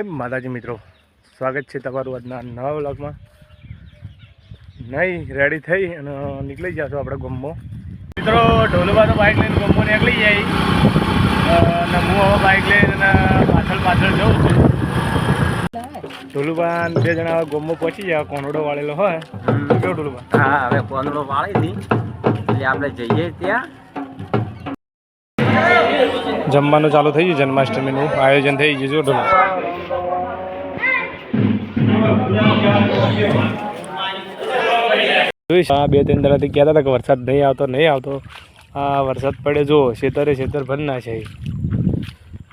જય માતાજી મિત્રો સ્વાગત છે તમારું આજના નવા વ્લોગમાં. નહીં રેડી થઈ અને નીકળી જશું આપણે ગમો. મિત્રો ઢોલવા તો બાઇક લઈને ગમો નીકળી જાય. અને હું હવે બાઇક લઈને પાછળ પાછળ જઉં છું. ઢોલુબા બે જણા હવે પહોંચી જાય કોનોડો વાળેલો હોય. કેવું ઢોલુબા હા હવે કોનડો વાળી હતી એટલે આપણે જઈએ ત્યાં. જમવાનું ચાલુ થઈ ગયું જન્માષ્ટમીનું આયોજન થઈ ગયું જો ઢોલુબા જોઈશ આ બે ત્રણ દાડાથી કહેતા હતા કે વરસાદ નહીં આવતો નહીં આવતો. આ વરસાદ પડે જો ખેતરે ખેતર ભર ના છે.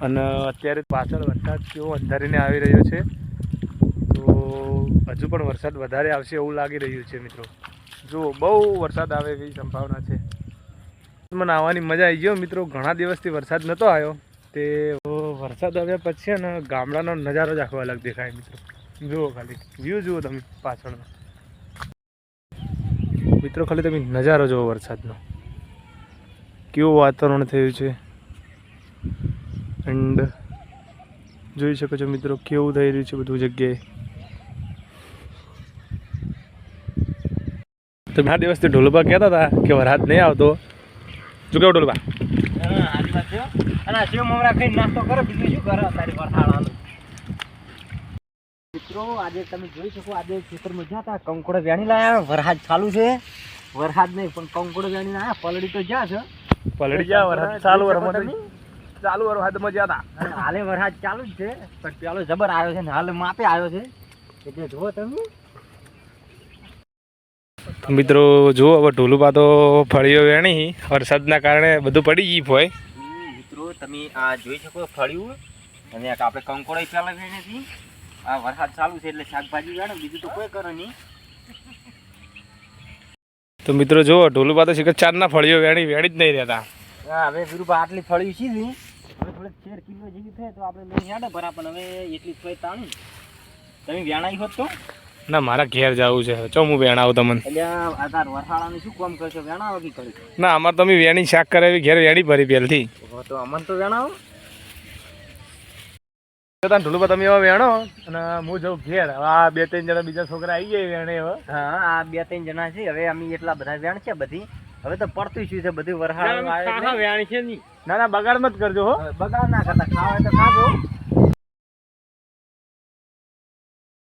અને અત્યારે પાછળ વરસાદ કેવો અંધારીને આવી રહ્યો છે. તો હજુ પણ વરસાદ વધારે આવશે એવું લાગી રહ્યું છે, મિત્રો. જુઓ, બહુ વરસાદ આવે એવી સંભાવના છે. મને આવવાની મજા આવી ગયો મિત્રો. ઘણા દિવસથી વરસાદ નહોતો આવ્યો. તે વરસાદ આવ્યા પછી છે ને ગામડાનો નજારો જ આખો અલગ દેખાય મિત્રો. જુઓ ખાલી. વ્યૂ જુઓ તમે પાછળનો. મિત્રો, ખાલી તમે નજારો જુઓ વરસાદનો. કેવું વાતાવરણ થયું છે. એન્ડ જોઈ શકો છો મિત્રો, કેવું થઈ રહ્યું છે બધું જગ્યાએ. તો આ દિવસથી ઢોલબા કહેતા હતા કે વરસાદ નહીં આવતો. શું કેવું ઢોલબા આની વાત છે અને શિવ મમરા ખાઈને નાસ્તો કરો બીજું શું કરો તારી વરસાદ મિત્રો આજે તમે જોઈ શકો આજે ખેતરમાં જ્યાં હતા કંકોડો વેણી લાયા વરસાદ ચાલુ છે. વરસાદ નહીં પણ કંકોડો વેણી લાયા પલડી તો જ્યાં છે. પલડી જ્યાં વરસાદ ચાલુ વરસાદ? ચાલુ વરસાદમાં ગયા હતા હાલે વરસાદ ચાલુ જ છે પણ પેલો જબર આવ્યો છે ને હાલ માપે આવ્યો છે. એટલે જુઓ તમે. મિત્રો જુઓ હવે ઢોલુબા તો ફળીઓ વેણી વરસાદના કારણે બધું પડી ગયું હોય મિત્રો તમે આ જોઈ શકો ફળ્યું. અને આપણે કંકોડો પેલા વેણે હતી આ વરસાદ ચાલુ છે એટલે શાકભાજી વેણો બીજું તો કોઈ કરો નહીં. તો મિત્રો જુઓ ઢોલુબા તો શિખર ચારના ફળીઓ વેણી વેણી જ નહીં રહેતા. હા હવે વિરુભા આટલી ફળ્યું છે હવે થોડીક તેર કિલો જેવી થાય તો આપણે નહીં ભરા પણ હવે એટલી થોડી તાણી. તમે વેણાઈ હોત તો? ના મારા ઘેર જવું છે. ચો હું વેણાવું તમને. ના અમાર તમે વેણી શાક કરાવી ઘેર વેણી ભરી પેલથી. તો અમન તો વેણાવો તને ઢોલુબા તમે એવા વેણો અને હું જઉં ઘેર. હવે આ બે ત્રણ જણા બીજા છોકરા આવી ગયા વેણે હવે. હા આ બે ત્રણ જણા છે. હવે અમે એટલા બધા વેણ છે બધી. હવે તો પડતું શું છે બધું? વરસાદ ના ના બગાડ મત કરજો હો. બગાડ ના કરતા. ખાવા તો ખાજો